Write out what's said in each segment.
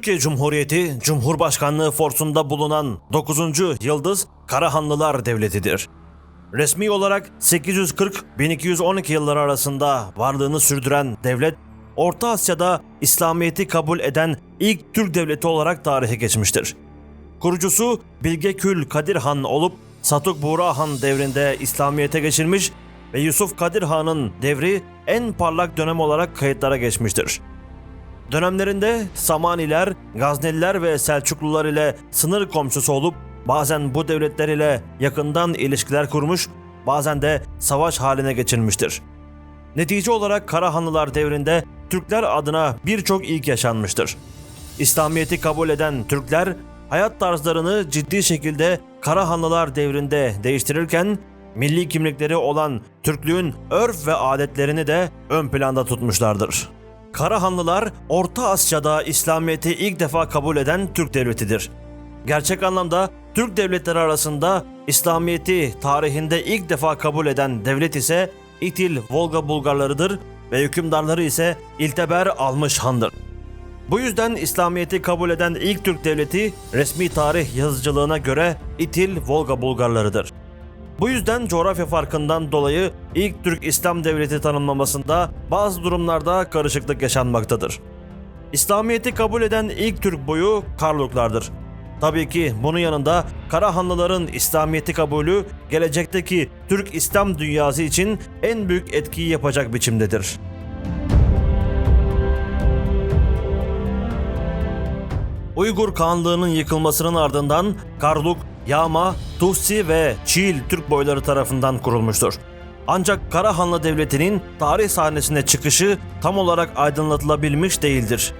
Türkiye Cumhuriyeti Cumhurbaşkanlığı forsunda bulunan 9. Yıldız Karahanlılar Devleti'dir. Resmi olarak 840-1212 yılları arasında varlığını sürdüren devlet, Orta Asya'da İslamiyet'i kabul eden ilk Türk devleti olarak tarihe geçmiştir. Kurucusu Bilgekül Kadir Han olup Satuk Buğra Han devrinde İslamiyet'e geçilmiş ve Yusuf Kadir Han'ın devri en parlak dönem olarak kayıtlara geçmiştir. Dönemlerinde Samaniler, Gazneliler ve Selçuklular ile sınır komşusu olup bazen bu devletler ile yakından ilişkiler kurmuş, bazen de savaş haline geçirmiştir. Netice olarak Karahanlılar devrinde Türkler adına birçok ilk yaşanmıştır. İslamiyet'i kabul eden Türkler hayat tarzlarını ciddi şekilde Karahanlılar devrinde değiştirirken milli kimlikleri olan Türklüğün örf ve adetlerini de ön planda tutmuşlardır. Karahanlılar Orta Asya'da İslamiyet'i ilk defa kabul eden Türk devletidir. Gerçek anlamda Türk devletleri arasında İslamiyet'i tarihinde ilk defa kabul eden devlet ise İtil Volga Bulgarlarıdır ve hükümdarları ise İlteber Almış Han'dır. Bu yüzden İslamiyet'i kabul eden ilk Türk devleti resmi tarih yazıcılığına göre İtil Volga Bulgarlarıdır. Bu yüzden coğrafya farkından dolayı ilk Türk İslam devleti tanımlamasında bazı durumlarda karışıklık yaşanmaktadır. İslamiyet'i kabul eden ilk Türk boyu Karluklardır. Tabii ki bunun yanında Karahanlıların İslamiyet'i kabulü gelecekteki Türk İslam dünyası için en büyük etkiyi yapacak biçimdedir. Uygur Kağanlığı'nın yıkılmasının ardından Karluk, Yağma, Tuhsi ve Çiğil Türk boyları tarafından kurulmuştur. Ancak Karahanlı Devleti'nin tarih sahnesine çıkışı tam olarak aydınlatılabilmiş değildir.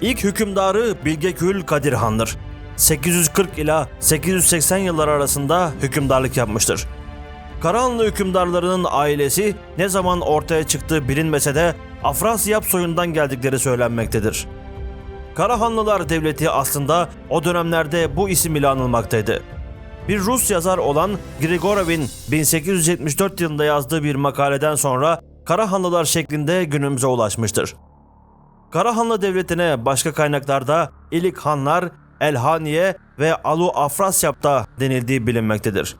İlk hükümdarı Bilgekül Kadir Han'dır. 840 ila 880 yılları arasında hükümdarlık yapmıştır. Karahanlı hükümdarlarının ailesi ne zaman ortaya çıktığı bilinmese de Afrasiyap soyundan geldikleri söylenmektedir. Karahanlılar Devleti aslında o dönemlerde bu isim ile anılmaktaydı. Bir Rus yazar olan Grigorov'in 1874 yılında yazdığı bir makaleden sonra Karahanlılar şeklinde günümüze ulaşmıştır. Karahanlı Devleti'ne başka kaynaklarda İlik Hanlar, Elhaniye ve Alu Afrasyap'ta denildiği bilinmektedir.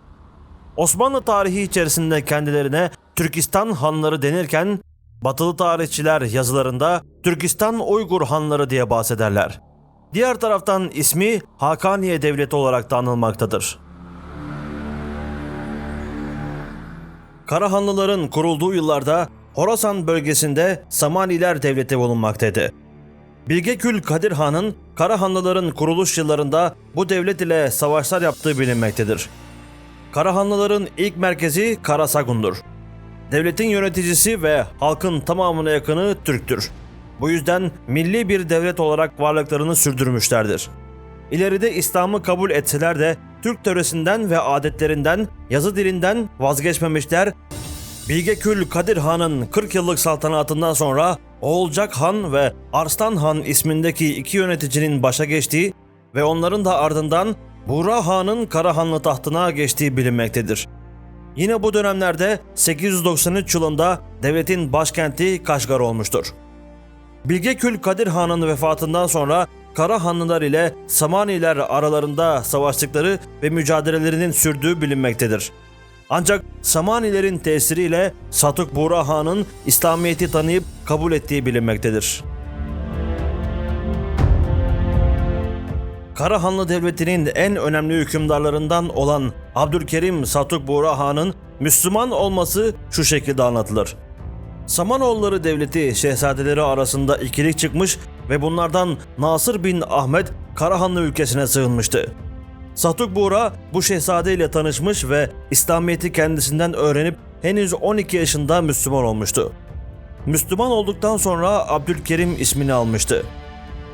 Osmanlı tarihi içerisinde kendilerine Türkistan Hanları denirken Batılı tarihçiler yazılarında Türkistan Uygur Hanları diye bahsederler. Diğer taraftan ismi Hakaniye Devleti olarak da anılmaktadır. Karahanlıların kurulduğu yıllarda Horasan bölgesinde Samaniler Devleti bulunmaktaydı. Bilgekül Kadir Han'ın Karahanlıların kuruluş yıllarında bu devlet ile savaşlar yaptığı bilinmektedir. Karahanlıların ilk merkezi Karasagun'dur. Devletin yöneticisi ve halkın tamamına yakını Türktür. Bu yüzden milli bir devlet olarak varlıklarını sürdürmüşlerdir. İleride İslam'ı kabul etseler de Türk töresinden ve adetlerinden, yazı dilinden vazgeçmemişler. Bilgekül Kadir Han'ın 40 yıllık saltanatından sonra Oğulcak Han ve Arslan Han ismindeki iki yöneticinin başa geçtiği ve onların da ardından Buğra Han'ın Karahanlı tahtına geçtiği bilinmektedir. Yine bu dönemlerde 893 yılında devletin başkenti Kaşgar olmuştur. Bilgekül Kadir Han'ın vefatından sonra Karahanlılar ile Samaniler aralarında savaştıkları ve mücadelelerinin sürdüğü bilinmektedir. Ancak Samanilerin tesiriyle Satuk Buğra Han'ın İslamiyet'i tanıyıp kabul ettiği bilinmektedir. Karahanlı Devleti'nin en önemli hükümdarlarından olan Abdülkerim Satuk Buğra Han'ın Müslüman olması şu şekilde anlatılır. Samanoğulları Devleti şehzadeleri arasında ikilik çıkmış ve bunlardan Nasır bin Ahmet Karahanlı ülkesine sığınmıştı. Satuk Buğra bu şehzade ile tanışmış ve İslamiyet'i kendisinden öğrenip henüz 12 yaşında Müslüman olmuştu. Müslüman olduktan sonra Abdülkerim ismini almıştı.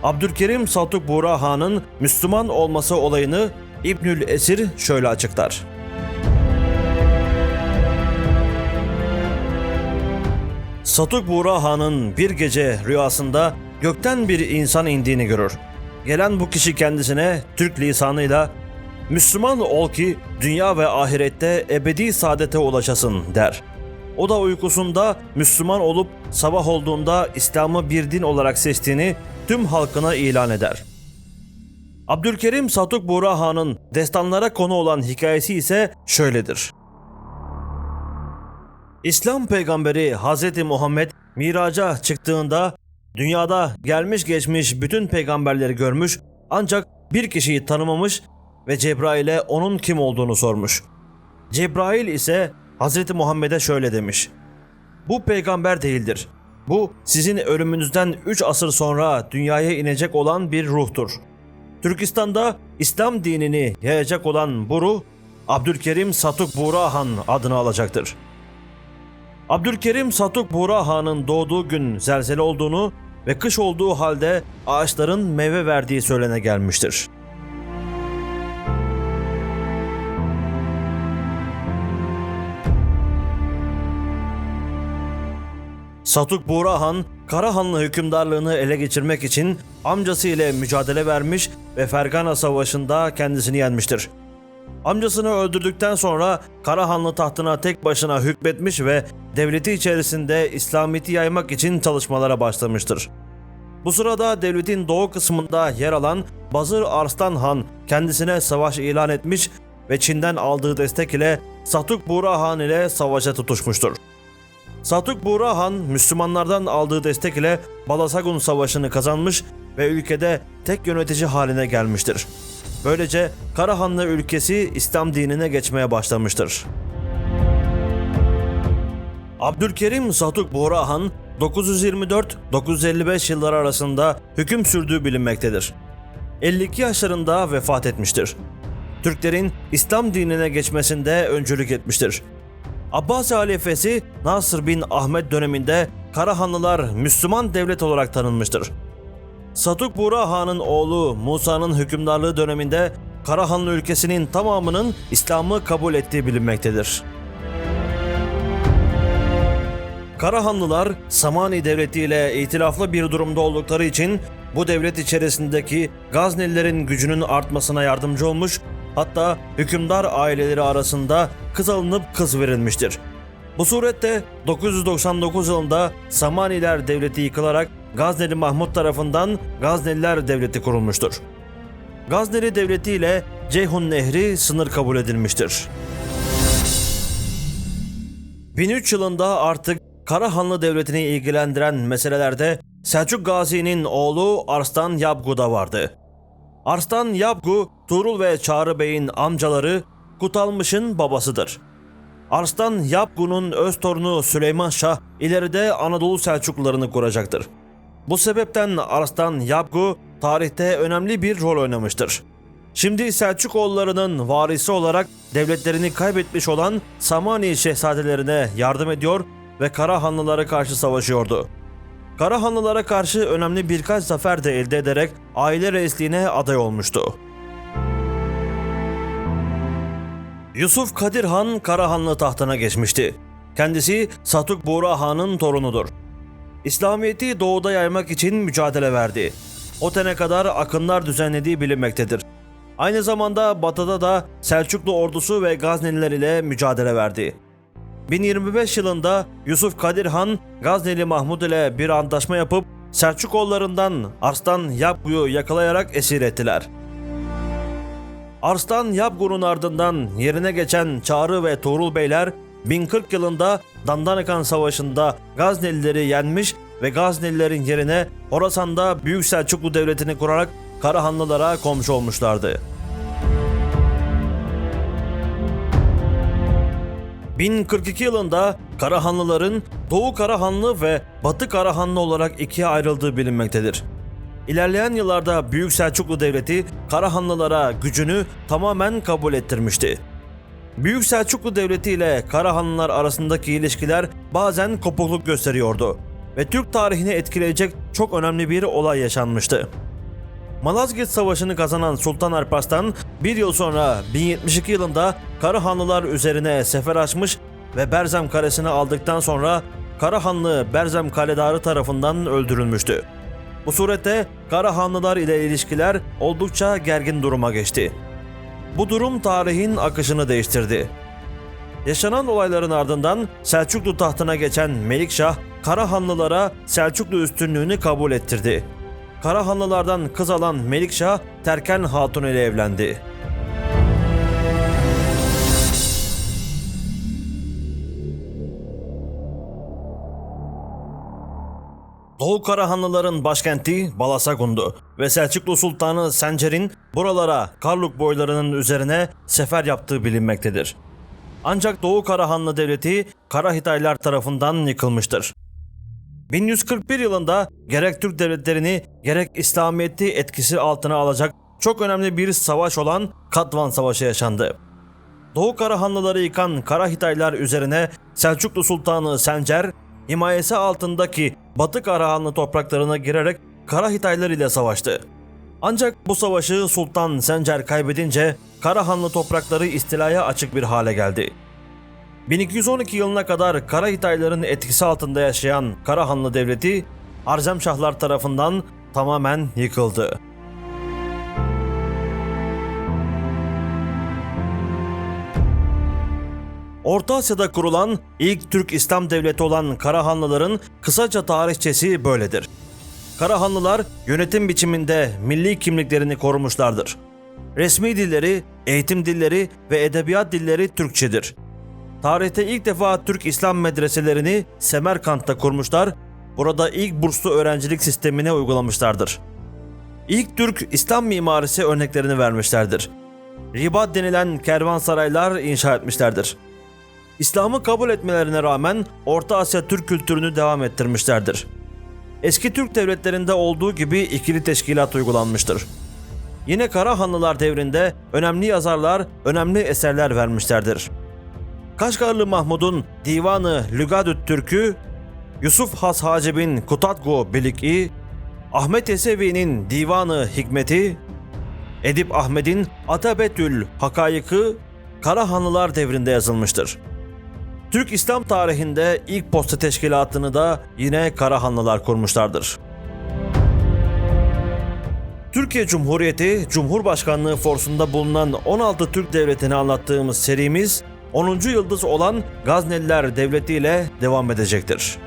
Abdülkerim Saltuk Buğra Han'ın Müslüman olması olayını İbnül Esir şöyle açıklar. Satuk Buğra Han'ın bir gece rüyasında gökten bir insan indiğini görür. Gelen bu kişi kendisine Türk lisanıyla Müslüman ol ki dünya ve ahirette ebedi saadete ulaşasın der. O da uykusunda Müslüman olup sabah olduğunda İslam'ı bir din olarak seçtiğini tüm halkına ilan eder. Abdülkerim Satuk Buğra Han'ın destanlara konu olan hikayesi ise şöyledir. İslam peygamberi Hz. Muhammed miraca çıktığında dünyada gelmiş geçmiş bütün peygamberleri görmüş ancak bir kişiyi tanımamış ve Cebrail'e onun kim olduğunu sormuş. Cebrail ise Hz. Muhammed'e şöyle demiş. Bu peygamber değildir. Bu sizin ölümünüzden 3 asır sonra dünyaya inecek olan bir ruhtur. Türkistan'da İslam dinini yayacak olan bu ruh Abdülkerim Satuk Buğra Han adını alacaktır. Abdülkerim Satuk Buğra Han'ın doğduğu gün zelzele olduğunu ve kış olduğu halde ağaçların meyve verdiği söylene gelmiştir. Satuk Buğra Han, Karahanlı hükümdarlığını ele geçirmek için amcası ile mücadele vermiş ve Fergana Savaşı'nda kendisini yenmiştir. Amcasını öldürdükten sonra Karahanlı tahtına tek başına hükmetmiş ve devleti içerisinde İslamiyet'i yaymak için çalışmalara başlamıştır. Bu sırada devletin doğu kısmında yer alan Bazır Arslan Han kendisine savaş ilan etmiş ve Çin'den aldığı destek ile Satuk Buğra Han ile savaşa tutuşmuştur. Satuk Buğra Han Müslümanlardan aldığı destek ile Balasagun Savaşı'nı kazanmış ve ülkede tek yönetici haline gelmiştir. Böylece Karahanlı ülkesi İslam dinine geçmeye başlamıştır. Abdülkerim Satuk Buğra Han 924-955 yılları arasında hüküm sürdüğü bilinmektedir. 52 yaşlarında vefat etmiştir. Türklerin İslam dinine geçmesinde öncülük etmiştir. Abbasi halifesi Nasır bin Ahmet döneminde Karahanlılar Müslüman devlet olarak tanınmıştır. Satuk Buğra Han'ın oğlu Musa'nın hükümdarlığı döneminde Karahanlı ülkesinin tamamının İslam'ı kabul ettiği bilinmektedir. Karahanlılar Samani Devleti ile itilaflı bir durumda oldukları için bu devlet içerisindeki Gaznelilerin gücünün artmasına yardımcı olmuş, hatta hükümdar aileleri arasında kız alınıp kız verilmiştir. Bu surette 999 yılında Samaniler Devleti yıkılarak Gazneli Mahmut tarafından Gazneliler Devleti kurulmuştur. Gazneli Devleti ile Ceyhun Nehri sınır kabul edilmiştir. 1003 yılında artık Karahanlı Devleti'ni ilgilendiren meselelerde Selçuk Gazi'nin oğlu Arslan Yabgu da vardı. Arslan Yabgu, Tuğrul ve Çağrı Bey'in amcaları Kutalmış'ın babasıdır. Arslan Yabgu'nun öz torunu Süleyman Şah ileride Anadolu Selçuklularını kuracaktır. Bu sebepten Arslan Yabgu tarihte önemli bir rol oynamıştır. Şimdi Selçukoğullarının varisi olarak devletlerini kaybetmiş olan Samani şehzadelerine yardım ediyor ve Karahanlılara karşı savaşıyordu. Karahanlılara karşı önemli birkaç zafer de elde ederek aile reisliğine aday olmuştu. Yusuf Kadir Han Karahanlı tahtına geçmişti. Kendisi Satuk Buğra Han'ın torunudur. İslamiyet'i doğuda yaymak için mücadele verdi. O tene kadar akınlar düzenlediği bilinmektedir. Aynı zamanda batıda da Selçuklu ordusu ve Gazneliler ile mücadele verdi. 1025 yılında Yusuf Kadir Han Gazneli Mahmud ile bir antlaşma yapıp Selçukoğullarından Arslan Yabgu'yu yakalayarak esir ettiler. Arslan Yabgu'nun ardından yerine geçen Çağrı ve Tuğrul Beyler 1040 yılında Dandanakan Savaşı'nda Gaznelileri yenmiş ve Gaznelilerin yerine Horasan'da Büyük Selçuklu Devleti'ni kurarak Karahanlılara komşu olmuşlardı. 1042 yılında Karahanlıların Doğu Karahanlı ve Batı Karahanlı olarak ikiye ayrıldığı bilinmektedir. İlerleyen yıllarda Büyük Selçuklu Devleti Karahanlılara gücünü tamamen kabul ettirmişti. Büyük Selçuklu Devleti ile Karahanlılar arasındaki ilişkiler bazen kopukluk gösteriyordu ve Türk tarihini etkileyecek çok önemli bir olay yaşanmıştı. Malazgirt Savaşı'nı kazanan Sultan Alparslan bir yıl sonra 1072 yılında Karahanlılar üzerine sefer açmış ve Berzem Kalesi'ni aldıktan sonra Karahanlı Berzem Kaledarı tarafından öldürülmüştü. Bu surette Karahanlılar ile ilişkiler oldukça gergin duruma geçti. Bu durum tarihin akışını değiştirdi. Yaşanan olayların ardından Selçuklu tahtına geçen Melikşah, Karahanlılara Selçuklu üstünlüğünü kabul ettirdi. Karahanlılardan kız alan Melikşah Terken Hatun ile evlendi. Doğu Karahanlıların başkenti Balasagun'du ve Selçuklu Sultanı Sencer'in buralara Karluk boylarının üzerine sefer yaptığı bilinmektedir. Ancak Doğu Karahanlı Devleti Karahitaylar tarafından yıkılmıştır. 1141 yılında gerek Türk devletlerini gerek İslamiyet'i etkisi altına alacak çok önemli bir savaş olan Katvan Savaşı yaşandı. Doğu Karahanlıları yıkan Karahitaylar üzerine Selçuklu Sultanı Sencer, himayesi altındaki Batı Karahanlı topraklarına girerek Karahitaylar ile savaştı. Ancak bu savaşı Sultan Sencer kaybedince Karahanlı toprakları istilaya açık bir hale geldi. 1212 yılına kadar Karahitayların etkisi altında yaşayan Karahanlı Devleti Arzemşahlar tarafından tamamen yıkıldı. Orta Asya'da kurulan ilk Türk İslam devleti olan Karahanlıların kısaca tarihçesi böyledir. Karahanlılar yönetim biçiminde milli kimliklerini korumuşlardır. Resmi dilleri, eğitim dilleri ve edebiyat dilleri Türkçedir. Tarihte ilk defa Türk İslam medreselerini Semerkant'ta kurmuşlar, burada ilk burslu öğrencilik sistemine uygulamışlardır. İlk Türk İslam mimarisi örneklerini vermişlerdir. Ribat denilen kervansaraylar inşa etmişlerdir. İslam'ı kabul etmelerine rağmen Orta Asya Türk kültürünü devam ettirmişlerdir. Eski Türk devletlerinde olduğu gibi ikili teşkilat uygulanmıştır. Yine Karahanlılar devrinde önemli yazarlar önemli eserler vermişlerdir. Kaşgarlı Mahmud'un Divanı Lügadüt Türk'ü, Yusuf Has Hacib'in Kutatgo Bilik'i, Ahmet Yesevi'nin Divanı Hikmeti, Edip Ahmet'in Atabetül Hakayıkı Karahanlılar devrinde yazılmıştır. Türk İslam tarihinde ilk posta teşkilatını da yine Karahanlılar kurmuşlardır. Türkiye Cumhuriyeti Cumhurbaşkanlığı forsunda bulunan 16 Türk devletini anlattığımız serimiz 10. yıldız olan Gazneliler Devleti ile devam edecektir.